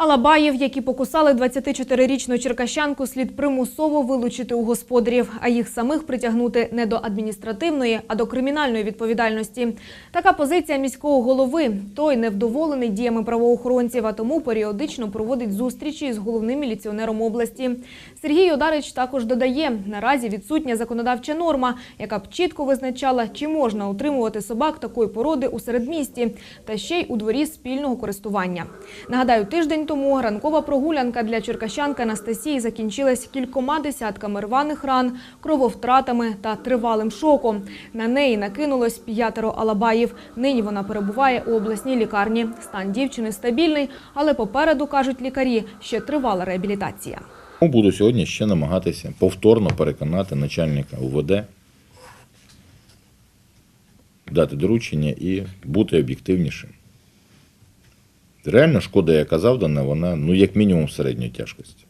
Алабаїв, які покусали 24-річну черкащанку, слід примусово вилучити у господарів, а їх самих притягнути не до адміністративної, а до кримінальної відповідальності. Така позиція міського голови. Той невдоволений діями правоохоронців, а тому періодично проводить зустрічі з головним міліціонером області. Сергій Одарич також додає, наразі відсутня законодавча норма, яка б чітко визначала, чи можна утримувати собак такої породи у середмісті, та ще й у дворі спільного користування. Нагадаю, тиждень тому ранкова прогулянка для черкащанки Анастасії закінчилась кількома десятками рваних ран, крововтратами та тривалим шоком. На неї накинулось п'ятеро алабаїв. Нині вона перебуває у обласній лікарні. Стан дівчини стабільний, але попереду кажуть лікарі, ще тривала реабілітація. Буду сьогодні ще намагатися повторно переконати начальника УВД, дати доручення і бути об'єктивнішим. Реально шкода, яка завдана, вона ну як мінімум середньої тяжкості.